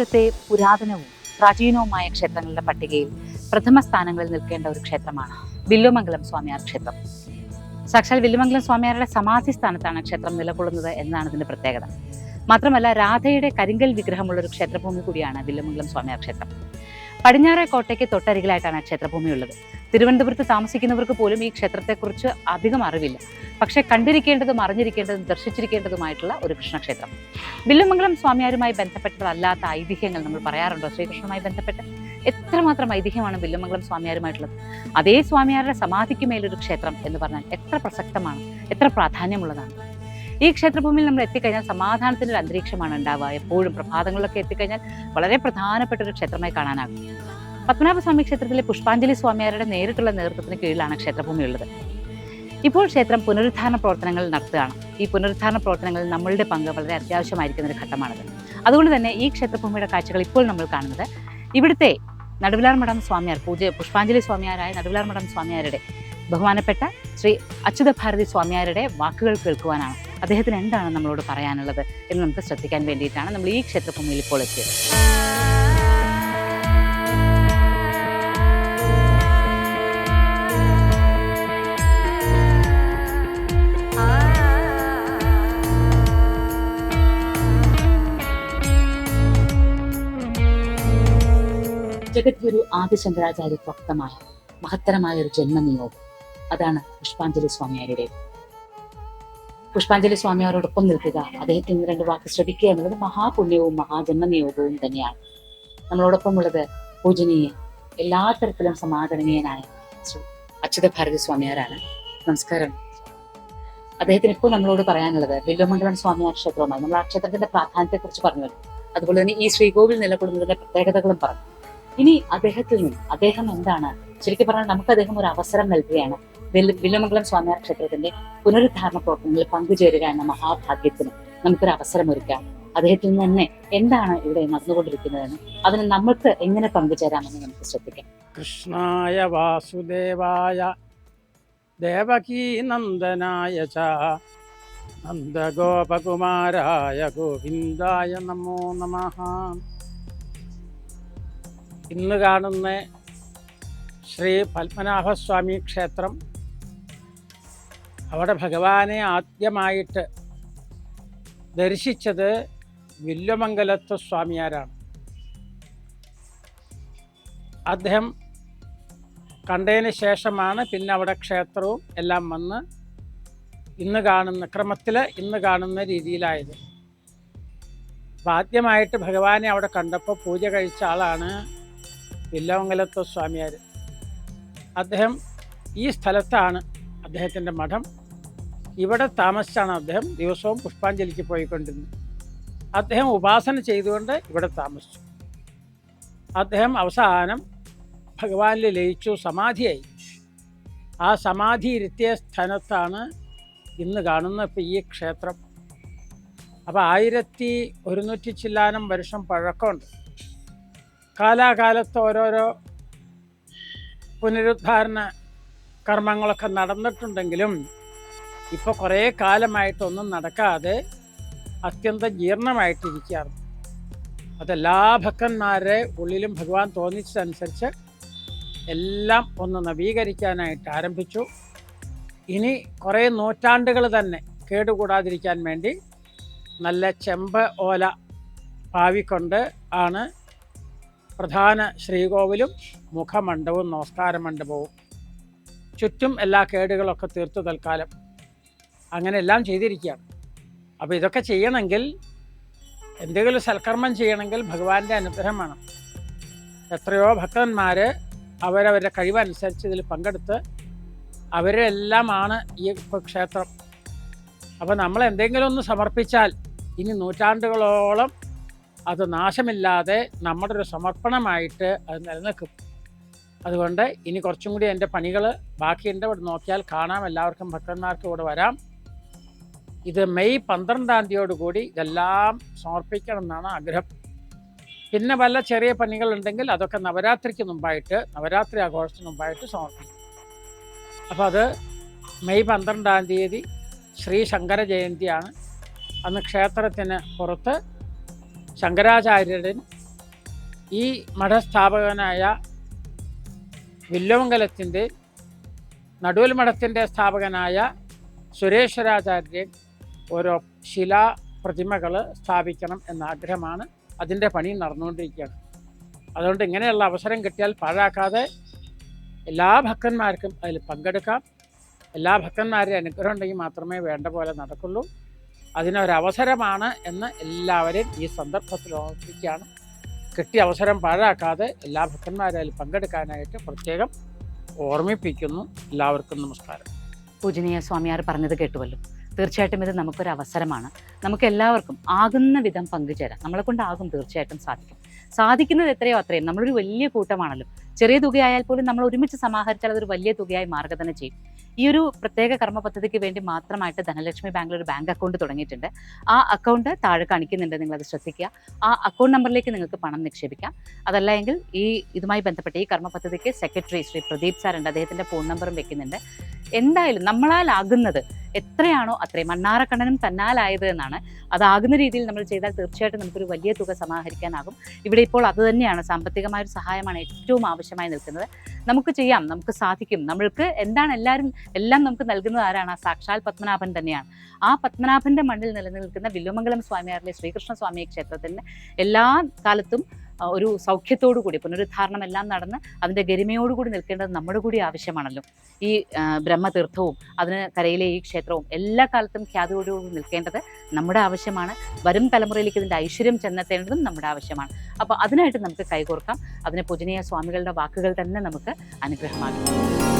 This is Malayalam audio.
ലോകത്തെ പുരാതനവും പ്രാചീനവുമായ ക്ഷേത്രങ്ങളുടെ പട്ടികയിൽ പ്രഥമ സ്ഥാനങ്ങളിൽ നിൽക്കേണ്ട ഒരു ക്ഷേത്രമാണ് വില്ലുമംഗലം സ്വാമിയാർ ക്ഷേത്രം. സാക്ഷാൽ വില്ലുമംഗലം സ്വാമിയാരുടെ സമാധി സ്ഥാനത്താണ് ക്ഷേത്രം നിലകൊള്ളുന്നത് എന്നാണ് ഇതിന്റെ പ്രത്യേകത. മാത്രമല്ല രാധയുടെ കരിങ്കൽ വിഗ്രഹമുള്ള ഒരു ക്ഷേത്രഭൂമി കൂടിയാണ് വില്ലുമംഗലം സ്വാമിയാർ ക്ഷേത്രം. പടിഞ്ഞാറെ കോട്ടയ്ക്ക് തൊട്ടരികിലായിട്ടാണ് ക്ഷേത്രഭൂമി ഉള്ളത്. തിരുവനന്തപുരത്ത് താമസിക്കുന്നവർക്ക് പോലും ഈ ക്ഷേത്രത്തെക്കുറിച്ച് അധികം അറിവില്ല. പക്ഷേ കണ്ടിരിക്കേണ്ടതും അറിഞ്ഞിരിക്കേണ്ടതും ദർശിച്ചിരിക്കേണ്ടതുമായിട്ടുള്ള ഒരു കൃഷ്ണക്ഷേത്രം. വില്ലുമംഗലം സ്വാമിയാരുമായി ബന്ധപ്പെട്ടതല്ലാത്ത ഐതിഹ്യങ്ങൾ നമ്മൾ പറയാറുണ്ടോ? ശ്രീകൃഷ്ണനുമായി ബന്ധപ്പെട്ട് എത്രമാത്രം ഐതിഹ്യമാണ് വില്ലുമംഗലം സ്വാമിയാരുമായിട്ടുള്ളത്? അതേ സ്വാമിയാരുടെ സമാധിക്ക് മേലൊരു ക്ഷേത്രം എന്ന് പറഞ്ഞാൽ എത്ര പ്രസക്തമാണ് എത്ര പ്രാധാന്യമുള്ളതാണ്. ഈ ക്ഷേത്രഭൂമിയിൽ നമ്മൾ എത്തിക്കഴിഞ്ഞാൽ സമാധാനത്തിന്റെ ഒരു അന്തരീക്ഷമാണ് ഉണ്ടാവുക. എപ്പോഴും പ്രഭാതങ്ങളിലൊക്കെ എത്തിക്കഴിഞ്ഞാൽ വളരെ പ്രധാനപ്പെട്ട ഒരു ക്ഷേത്രമായി കാണാനാകും. പത്മനാഭസ്വാമി ക്ഷേത്രത്തിലെ പുഷ്പാഞ്ജലി സ്വാമിയാരുടെ നേരിട്ടുള്ള നേതൃത്വത്തിന് കീഴിലാണ് ക്ഷേത്രഭൂമി ഉള്ളത്. ഇപ്പോൾ ക്ഷേത്രം പുനരുദ്ധാരണ പ്രവർത്തനങ്ങൾ നടത്തുകയാണ്. ഈ പുനരുദ്ധാരണ പ്രവർത്തനങ്ങളിൽ നമ്മളുടെ പങ്ക് വളരെ അത്യാവശ്യമായിരിക്കുന്ന ഒരു ഘട്ടമാണിത്. അതുകൊണ്ട് തന്നെ ഈ ക്ഷേത്രഭൂമിയുടെ കാഴ്ചകൾ ഇപ്പോൾ നമ്മൾ കാണുന്നത് ഇവിടുത്തെ നടുവിലാർ മഠം സ്വാമിയാർ പൂജ പുഷ്പാഞ്ജലി സ്വാമിയാരായ നടുവിലാർ മഠം സ്വാമിയാരുടെ ബഹുമാനപ്പെട്ട ശ്രീ അച്യുത ഭാരതി സ്വാമിയാരുടെ വാക്കുകൾ കേൾക്കുവാനാണ് അദ്ദേഹത്തിന് എന്താണ് നമ്മളോട് പറയാനുള്ളത് എന്ന് നമുക്ക് ശ്രദ്ധിക്കാൻ വേണ്ടിയിട്ടാണ് നമ്മൾ ഈ ക്ഷേത്രഭൂമിയിൽ ഇപ്പോൾ എത്തിയത്. ജഗദ്ഗുരു ആദിശങ്കരാചാര്യ പ്രക്തമായ മഹത്തരമായ ഒരു ജന്മനിയോഗം. അതാണ് പുഷ്പാഞ്ജലി സ്വാമിയാരുടെ പുഷ്പാഞ്ജലി സ്വാമിയാരോടൊപ്പം നിൽക്കുക. അദ്ദേഹത്തിന് രണ്ട് വാക്ക് ശ്രദ്ധിക്കുക എന്നുള്ളത് മഹാപുണ്യവും മഹാജന്മനിയോഗവും തന്നെയാണ്. നമ്മളോടൊപ്പം ഉള്ളത് പൂജനീയ എല്ലാ തരത്തിലും സമാദരണീയനായ അച്യുത ഭാരതി സ്വാമിയാരാണ്. നമസ്കാരം. അദ്ദേഹത്തിന് ഇപ്പോൾ നമ്മളോട് പറയാനുള്ളത് ബില്ലുമണ്ഡലം സ്വാമിയാർ ക്ഷേത്രവുമായി. നമ്മൾ ആ ക്ഷേത്രത്തിന്റെ പ്രാധാന്യത്തെക്കുറിച്ച് പറഞ്ഞുവല്ലോ. അതുപോലെ തന്നെ ഈ ശ്രീകോവിൽ നിലകൊള്ളുന്നതിന്റെ പ്രത്യേകതകളും പറഞ്ഞു. ഇനി അദ്ദേഹത്തിൽ നിന്ന് അദ്ദേഹം എന്താണ്? ശരിക്കും പറഞ്ഞാൽ നമുക്ക് അദ്ദേഹം ഒരു അവസരം നൽകുകയാണ്. വില്ലമംഗലം സ്വാമിയാർ ക്ഷേത്രത്തിന്റെ പുനരുദ്ധാരണ പ്രവർത്തനങ്ങളിൽ പങ്കുചേരുക എന്ന മഹാഭാഗ്യത്തിന്. നമുക്കൊരു അവസരം ഒരുക്കാം. അദ്ദേഹത്തിൽ നിന്ന് തന്നെ എന്താണ് ഇവിടെ നടന്നുകൊണ്ടിരിക്കുന്നതെന്ന് അതിന് നമ്മൾക്ക് എങ്ങനെ പങ്കുചേരാമെന്ന് നമുക്ക് ശ്രദ്ധിക്കാം. കൃഷ്ണായ വാസുദേവായ ദേവകീ നന്ദനായ നന്ദഗോപകുമാരായ ഗോവിന്ദായ നമോ നമ. ഇന്ന് കാണുന്ന ശ്രീ പത്മനാഭസ്വാമി ക്ഷേത്രം അവിടെ ഭഗവാനെ ആദ്യമായിട്ട് ദർശിച്ചത് വില്വമംഗലത്വ സ്വാമിയാരാണ്. അദ്ദേഹം കണ്ടതിന് ശേഷമാണ് പിന്നെ അവിടെ ക്ഷേത്രവും എല്ലാം വന്ന് ഇന്ന് കാണുന്ന ക്രമത്തിൽ ഇന്ന് കാണുന്ന രീതിയിലായത്. അപ്പം ആദ്യമായിട്ട് ഭഗവാനെ അവിടെ കണ്ടപ്പോൾ പൂജ കഴിച്ച ആളാണ് വില്ലമംഗലത്തെ സ്വാമിയാർ അദ്ദേഹം ഈ സ്ഥലത്താണ് അദ്ദേഹത്തിന്റെ മഠം. ഇവിടെ താമസിച്ചാണ് അദ്ദേഹം ദിവസവും പുഷ്പാഞ്ജലിക്ക് പോയിക്കൊണ്ടിരുന്നത്. അദ്ദേഹം ഉപാസന ചെയ്തുകൊണ്ട് ഇവിടെ താമസിച്ചു. അദ്ദേഹം അവസാനം ഭഗവാനിൽ ലയിച്ചു സമാധിയായി. ആ സമാധി ഇരുത്തിയ സ്ഥലത്താണ് ഇന്ന് കാണുന്ന ഇപ്പം ഈ ക്ഷേത്രം. അപ്പോൾ ആയിരത്തി ഒരുന്നൂറ്റി ചില്ലാനം വർഷം പഴക്കമുണ്ട്. കാലാകാലത്ത് ഓരോരോ പുനരുദ്ധാരണ കർമ്മങ്ങളൊക്കെ നടന്നിട്ടുണ്ടെങ്കിലും ഇപ്പോൾ കുറേ കാലമായിട്ടൊന്നും നടക്കാതെ അത്യന്തം ജീർണമായിട്ടിരിക്കുകയാണ്. അതെല്ലാ ഭക്തന്മാരുടെ ഉള്ളിലും ഭഗവാൻ തോന്നിച്ചതനുസരിച്ച് എല്ലാം ഒന്ന് നവീകരിക്കാനായിട്ട് ആരംഭിച്ചു. ഇനി കുറേ നൂറ്റാണ്ടുകൾ തന്നെ കേടുകൂടാതിരിക്കാൻ വേണ്ടി നല്ല ചെമ്പ് ഓല പാവിക്കൊണ്ട് ആണ് പ്രധാന ശ്രീകോവിലും മുഖമണ്ഡപവും നമസ്കാര മണ്ഡപവും. ചുറ്റും എല്ലാ കേടുകളൊക്കെ തീർത്തു തൽക്കാലം. അങ്ങനെ എല്ലാം ചെയ്തിരിക്കുകയാണ്. അപ്പോൾ ഇതൊക്കെ ചെയ്യണമെങ്കിൽ എന്തെങ്കിലും സൽക്കർമ്മം ചെയ്യണമെങ്കിൽ ഭഗവാന്റെ അനുഗ്രഹം വേണം. എത്രയോ ഭക്തന്മാർ അവരവരുടെ കഴിവനുസരിച്ച് ഇതിൽ പങ്കെടുത്ത് അവരെല്ലാമാണ് ഈ ക്ഷേത്രം. അപ്പോൾ നമ്മൾ എന്തെങ്കിലും ഒന്ന് സമർപ്പിച്ചാൽ ഇനി നൂറ്റാണ്ടുകളോളം അത് നാശമില്ലാതെ നമ്മുടെ ഒരു സമർപ്പണമായിട്ട് അത് നിലനിൽക്കും. അതുകൊണ്ട് ഇനി കുറച്ചും കൂടി എന്റെ പണികൾ ബാക്കിയുണ്ട്. ഇവിടെ നോക്കിയാൽ കാണാം. എല്ലാവർക്കും ഭക്തന്മാർക്കും ഇവിടെ വരാം. ഇത് മെയ് പന്ത്രണ്ടാം തീയതിയോടുകൂടി ഇതെല്ലാം സമർപ്പിക്കണം എന്നാണ് ആഗ്രഹം. പിന്നെ വല്ല ചെറിയ പണികളുണ്ടെങ്കിൽ അതൊക്കെ നവരാത്രിക്ക് മുമ്പായിട്ട് നവരാത്രി ആഘോഷത്തിന് മുമ്പായിട്ട് സമർപ്പിക്കും അപ്പോൾ അത് മെയ് പന്ത്രണ്ടാം തീയതി ശ്രീ ശങ്കര ജയന്തിയാണ്. അന്ന് ക്ഷേത്രത്തിന് പുറത്ത് ശങ്കരാചാര്യരുടെ ഈ മഠസ്ഥാപകനായ വില്ലുമംഗലത്തിന്റെ നടുവൽ മഠത്തിന്റെ സ്ഥാപകനായ സുരേശ്വരാചാര്യൻ ഓരോ ശിലാ പ്രതിമകൾ സ്ഥാപിക്കണം എന്ന ആഗ്രഹമാണ് അതിന്റെ പണി നടന്നുകൊണ്ടിരിക്കുകയാണ്. അതുകൊണ്ട് ഇങ്ങനെയുള്ള അവസരം കിട്ടിയാൽ പാഴാക്കാതെ എല്ലാ ഭക്തന്മാർക്കും അതിൽ പങ്കെടുക്കാം. എല്ലാ ഭക്തന്മാരുടെ അനുഗ്രഹം ഉണ്ടെങ്കിൽ മാത്രമേ വേണ്ട പോലെ നടക്കുള്ളൂ. അതിനൊരവസരമാണ് എന്ന് എല്ലാവരെയും ഈ സന്ദർഭത്തിൽ ഓർമ്മിപ്പിക്കുകയാണ് കിട്ടിയ അവസരം പാഴാക്കാതെ എല്ലാ ഭക്തന്മാരായാലും പങ്കെടുക്കാനായിട്ട് പ്രത്യേകം ഓർമ്മിപ്പിക്കുന്നു. എല്ലാവർക്കും നമസ്കാരം. പൂജനീയ സ്വാമിയാർ പറഞ്ഞത് കേട്ടുവല്ലോ. തീർച്ചയായിട്ടും ഇത് നമുക്കൊരു അവസരമാണ്. നമുക്ക് എല്ലാവർക്കും ആകുന്ന വിധം പങ്കുചേരാം. നമ്മളെ കൊണ്ടാകും തീർച്ചയായിട്ടും സാധിക്കും. സാധിക്കുന്നത് എത്രയോ അത്രയും. നമ്മളൊരു വലിയ കൂട്ടമാണല്ലോ. ചെറിയ തുകയായാൽ പോലും നമ്മൾ ഒരുമിച്ച് സമാഹരിച്ചാൽ അതൊരു വലിയ തുകയായി തന്നെ ചെയ്യും. ഈ ഒരു പ്രത്യേക കർമ്മ പദ്ധതിക്ക് വേണ്ടി മാത്രമായിട്ട് ധനലക്ഷ്മി ബാങ്കിൽ ഒരു ബാങ്ക് അക്കൗണ്ട് തുടങ്ങിയിട്ടുണ്ട്. ആ അക്കൗണ്ട് താഴെ കാണിക്കുന്നുണ്ട് നിങ്ങൾ അത് ശ്രദ്ധിക്കുക. ആ അക്കൗണ്ട് നമ്പറിലേക്ക് നിങ്ങൾക്ക് പണം നിക്ഷേപിക്കാം. അതല്ല എങ്കിൽ ഈ ഇതുമായി ബന്ധപ്പെട്ട് ഈ കർമ്മ പദ്ധതിക്ക് സെക്രട്ടറി ശ്രീ പ്രദീപ് സാറുണ്ട്. അദ്ദേഹത്തിന്റെ ഫോൺ നമ്പറും വെക്കുന്നുണ്ട്. എന്തായാലും നമ്മളാലാകുന്നത് എത്രയാണോ അത്രയും മണ്ണാറക്കണ്ണനും തന്നാലായത് എന്നാണ്. അതാകുന്ന രീതിയിൽ നമ്മൾ ചെയ്താൽ തീർച്ചയായിട്ടും നമുക്കൊരു വലിയ തുക സമാഹരിക്കാനാകും. ഇവിടെ ഇപ്പോൾ അത് തന്നെയാണ് സാമ്പത്തികമായ ഒരു സഹായമാണ് ഏറ്റവും ആവശ്യമായി നിൽക്കുന്നത്. നമുക്ക് ചെയ്യാം നമുക്ക് സാധിക്കും. നമ്മൾക്ക് എന്താണ് എല്ലാവരും എല്ലാം നമുക്ക് നൽകുന്നത് ആരാണ്? ആ സാക്ഷാൽ പത്മനാഭൻ തന്നെയാണ്. ആ പത്മനാഭന്റെ മണ്ണിൽ നിലനിൽക്കുന്ന വില്ലുമംഗലം സ്വാമിയാറിലെ ശ്രീകൃഷ്ണ സ്വാമി ക്ഷേത്രത്തിന് എല്ലാ കാലത്തും ഒരു സൗഖ്യത്തോടു കൂടി പുനരുദ്ധാരണം എല്ലാം നടന്ന് അതിന്റെ ഗരിമയോടുകൂടി നിൽക്കേണ്ടത് നമ്മുടെ കൂടി ആവശ്യമാണല്ലോ. ഈ ബ്രഹ്മതീർത്ഥവും അതിന് കരയിലെ ഈ ക്ഷേത്രവും എല്ലാ കാലത്തും ഖ്യാതിയോടുകൂടി നിൽക്കേണ്ടത് നമ്മുടെ ആവശ്യമാണ്. വരും തലമുറയിലേക്ക് ഇതിന്റെ ഐശ്വര്യം ചെന്നെത്തേണ്ടതും നമ്മുടെ ആവശ്യമാണ്. അപ്പോൾ അതിനായിട്ട് നമുക്ക് കൈകോർക്കാം. അതിനെ പൂജനീയ സ്വാമികളുടെ വാക്കുകൾ തന്നെ നമുക്ക് അനുഗ്രഹമാകും.